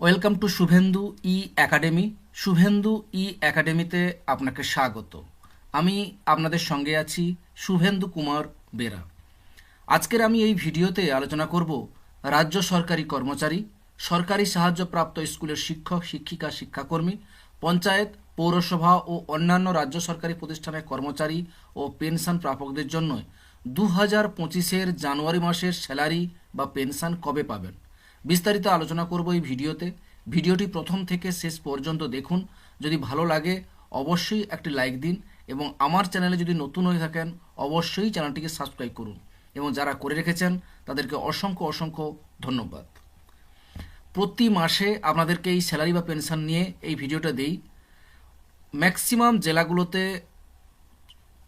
Welcome to Shuvendu E academy. Shuvendu E একাডেমিতে আপনাকে স্বাগত। আমি আপনাদের সঙ্গে আছি শুভেন্দু কুমার বেরা। আজকের আমি এই ভিডিওতে আলোচনা করব রাজ্য সরকারি কর্মচারী, সরকারি সাহায্যপ্রাপ্ত স্কুলের শিক্ষক, শিক্ষিকা, শিক্ষাকর্মী, পঞ্চায়েত, পৌরসভা ও অন্যান্য রাজ্য সরকারি প্রতিষ্ঠানের কর্মচারী ও পেনশন প্রাপকদের জন্য দু হাজার পঁচিশের জানুয়ারি মাসের স্যালারি বা পেনশন কবে পাবেন? বিস্তারিত আলোচনা করব এই ভিডিওতে। ভিডিওটি প্রথম থেকে শেষ পর্যন্ত দেখুন। যদি ভালো লাগে, অবশ্যই একটি লাইক দিন এবং আমার চ্যানেলে যদি নতুন হয়ে থাকেন, অবশ্যই চ্যানেলটিকে সাবস্ক্রাইব করুন এবং যারা করে রেখেছেন, তাদেরকে অসংখ্য অসংখ্য ধন্যবাদ। প্রতি মাসে আপনাদেরকে এই স্যালারি বা পেনশন নিয়ে এই ভিডিওটা দেই। ম্যাক্সিমাম জেলাগুলোতে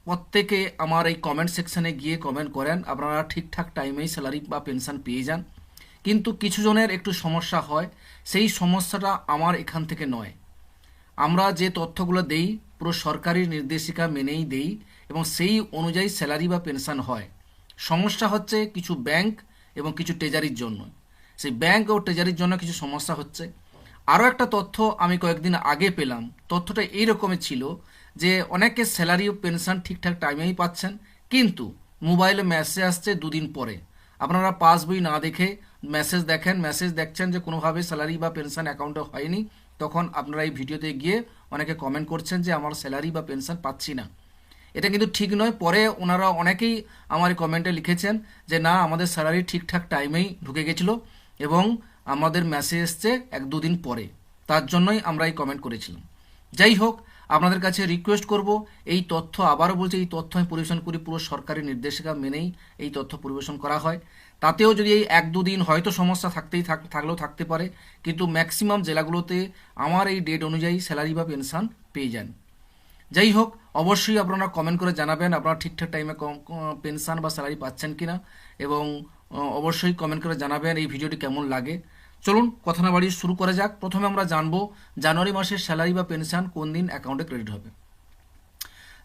প্রত্যেকে আমার এই কমেন্ট সেকশানে গিয়ে কমেন্ট করেন। আপনারা ঠিকঠাক টাইমেই স্যালারি বা পেনশন পেয়ে যান। কিন্তু কিছু জনের একটু সমস্যা হয়, সেই সমস্যাটা আমার এখান থেকে নয়। আমরা যে তথ্যগুলো দেই, পুরো সরকারি নির্দেশিকা মেনেই দেই এবং সেই অনুযায়ী স্যালারি বা পেনশন হয়। সমস্যা হচ্ছে কিছু ব্যাংক এবং কিছু ট্রেজারির জন্য। সেই ব্যাংক ও ট্রেজারির জন্য কিছু সমস্যা হচ্ছে। আরও একটা তথ্য আমি কয়েকদিন আগে পেলাম। তথ্যটা এইরকমই ছিল যে অনেকে স্যালারি ও পেনশন ঠিকঠাক টাইমেই পাচ্ছেন, কিন্তু মোবাইলে মেসেজ আসছে দুদিন পরে। আপনারা পাস বই না দেখে মেসেজ দেখেন মেসেজ দেখছেন যে কোনোভাবে স্যালারি বা পেনশন অ্যাকাউন্টে হয়নি, তখন আপনারা এই ভিডিওতে গিয়ে অনেকে কমেন্ট করছেন যে আমার স্যালারি বা পেনশন পাচ্ছি না। এটা কিন্তু ঠিক নয়, পরে ওনারা অনেকেই আমার কমেন্টে লিখেছেন যে না, আমাদের স্যালারি ঠিকঠাক টাইমেই ঢুকে গেছিল এবং আমাদের মেসেজ এসছে এক দুদিন পরে। তার জন্যই আমরা এই কমেন্ট করেছিলাম। যাই হোক আপনাদের কাছে রিকোয়েস্ট করব, এই তথ্য আবারও বলছি, এই তথ্য আমি পরিবেশন করি, পুরো সরকারি নির্দেশিকা মেনেই এই তথ্য পরিবেশন করা হয়। তাতেও যদি এই এক দুদিন হয়তো সমস্যা থাকতেই থাক, থাকলেও থাকতে পারে, কিন্তু ম্যাক্সিমাম জেলাগুলোতে আমার এই ডেট অনুযায়ী স্যালারি বা পেনশন পেয়ে যান। যাই হোক, অবশ্যই আপনারা কমেন্ট করে জানাবেন, আপনারা ঠিকঠাক টাইমে পেনশন বা স্যালারি পাচ্ছেন কিনা, এবং অবশ্যই কমেন্ট করে জানাবেন এই ভিডিওটি কেমন লাগে। চলুন কথা না বাড়িয়ে শুরু করা যাক। প্রথমে আমরা জানব জানুয়ারি মাসের স্যালারি বা পেনশন কোন দিন অ্যাকাউন্টে ক্রেডিট হবে।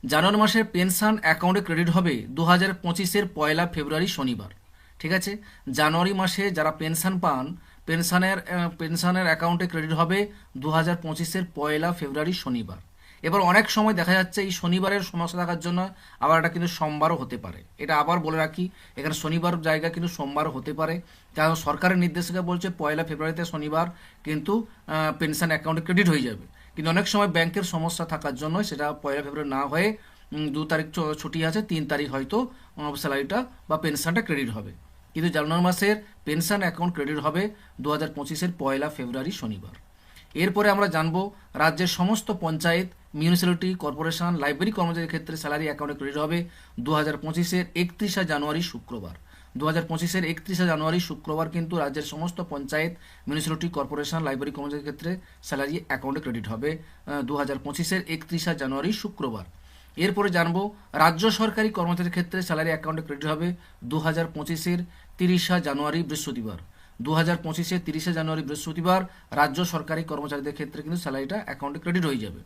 জানুয়ারি মাসের পেনশন অ্যাকাউন্টে ক্রেডিট হবে দু হাজার পঁচিশের পয়লা ফেব্রুয়ারি শনিবার। ঠিক আছে? জানুয়ারি মাসে যারা পেনশন পান, পেনশনের পেনশনের অ্যাকাউন্টে ক্রেডিট হবে দু হাজার পঁচিশের পয়লা ফেব্রুয়ারি শনিবার। এবার অনেক সময় দেখা যাচ্ছে এই শনিবারের সমস্যা থাকার জন্য আবার এটা কিন্তু সোমবারও হতে পারে। এটা আবার বলে রাখি, এখানে শনিবার জায়গা কিন্তু সোমবারও হতে পারে। কারণ সরকারের নির্দেশিকা বলছে পয়লা ফেব্রুয়ারিতে শনিবার কিন্তু পেনশন অ্যাকাউন্টে ক্রেডিট হয়ে যাবে। কিন্তু অনেক সময় ব্যাংকের সমস্যা থাকার জন্য সেটা পয়লা ফেব্রুয়ারি না হয়ে দু তারিখ ছুটি আছে, তিন তারিখ হয়তো স্যালারিটা বা পেনশনটা ক্রেডিট হবে। কিন্তু জানুয়ারি মাসের পেনশন অ্যাকাউন্ট ক্রেডিট হবে দু হাজার পঁচিশের পয়লা ফেব্রুয়ারি শনিবার। এরপরে আমরা জানব, রাজ্যের সমস্ত পঞ্চায়েত মিউনিসিপ্যালিটি কর্পোরেশন লাইব্রেরি কর্মচারীর ক্ষেত্রে স্যালারি অ্যাকাউন্টে ক্রেডিট হবে দু হাজার পঁচিশের একত্রিশে জানুয়ারি শুক্রবার। দু হাজার পঁচিশের একত্রিশে জানুয়ারি শুক্রবার কিন্তু রাজ্যের সমস্ত পঞ্চায়েত, মিউনিসিপ্যালিটি কর্পোরেশন, লাইব্রেরি কর্মচারীর ক্ষেত্রে স্যালারি অ্যাকাউন্টে ক্রেডিট হবে দু হাজার পঁচিশের একত্রিশে জানুয়ারি শুক্রবার। এরপরে জানব, রাজ্য সরকারি কর্মচারীর ক্ষেত্রে স্যালারি অ্যাকাউন্টে ক্রেডিট হবে দু হাজার পঁচিশের তিরিশা জানুয়ারি বৃহস্পতিবার। দু হাজার পঁচিশে তিরিশে জানুয়ারি বৃহস্পতিবার রাজ্য সরকারি কর্মচারীদের ক্ষেত্রে কিন্তু স্যালারিটা অ্যাকাউন্টে ক্রেডিট হয়ে যাবে।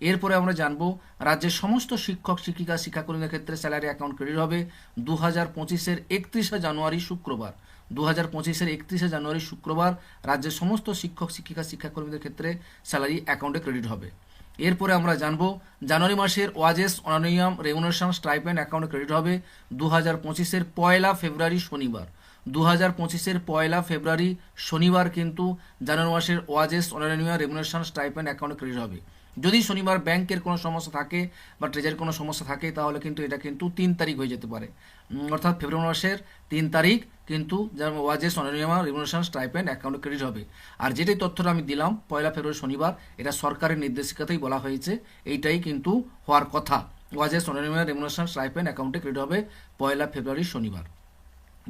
এরপরে আমরা জানব রাজ্যের সমস্ত শিক্ষক, শিক্ষিকা, শিক্ষাকর্মীদের ক্ষেত্রে স্যালারি অ্যাকাউন্ট ক্রেডিট হবে দু হাজার পঁচিশের একত্রিশে জানুয়ারি শুক্রবার। দু হাজার পঁচিশের একত্রিশে জানুয়ারি শুক্রবার রাজ্যের সমস্ত শিক্ষক, শিক্ষিকা, শিক্ষাকর্মীদের ক্ষেত্রে স্যালারি অ্যাকাউন্টে ক্রেডিট হবে। এরপরে আমরা জানব জানুয়ারি মাসের ওয়াজেস অনানিয়াম রেমুনেশন স্ট্রাইপেন্ড অ্যাকাউন্টে ক্রেডিট হবে দু হাজার পঁচিশের পয়লা ফেব্রুয়ারি শনিবার। দু হাজার পঁচিশের পয়লা ফেব্রুয়ারি শনিবার কিন্তু জানুয়ারি মাসের ওয়াজেস অনারিয়া রেমুনেশন স্টাইপেন্ড অ্যাকাউন্টে ক্রেডিট হবে। যদি শনিবার ব্যাংকের কোনো সমস্যা থাকে বা ট্রেজারির কোনো সমস্যা থাকে, তাহলে কিন্তু এটা কিন্তু তিন তারিখ হয়ে যেতে পারে। অর্থাৎ ফেব্রুয়ারি মাসের তিন তারিখ কিন্তু যেমন ওয়াজেস অনারিয়ামা রেমুনেশন স্টাইপেন্ড অ্যাকাউন্টে ক্রেডিট হবে। আর যেটাই তথ্যটা আমি দিলাম, পয়লা ফেব্রুয়ারি শনিবার, এটা সরকারের নির্দেশিকাতেই বলা হয়েছে, এইটাই কিন্তু হওয়ার কথা। ওয়াজেস অনারিয়ামা রেমুনেশন স্টাইপেন্ড অ্যাকাউন্টে ক্রেডিট হবে পয়লা ফেব্রুয়ারি শনিবার।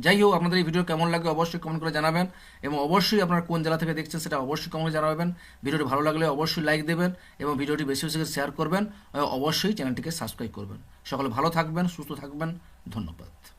যাই হোক আপনাদের এই ভিডিও কেমন লাগে অবশ্যই কমেন্ট করে জানাবেন এবং অবশ্যই আপনারা কোন জেলা থেকে দেখছেন সেটা অবশ্যই কমেন্ট জানাবেন। ভিডিওটি ভালো লাগলে অবশ্যই লাইক দেবেন এবং ভিডিওটি বেশি বেশি শেয়ার করবেন। অবশ্যই চ্যানেলটিকে সাবস্ক্রাইব করবেন। সকলে ভালো থাকবেন, সুস্থ থাকবেন। ধন্যবাদ।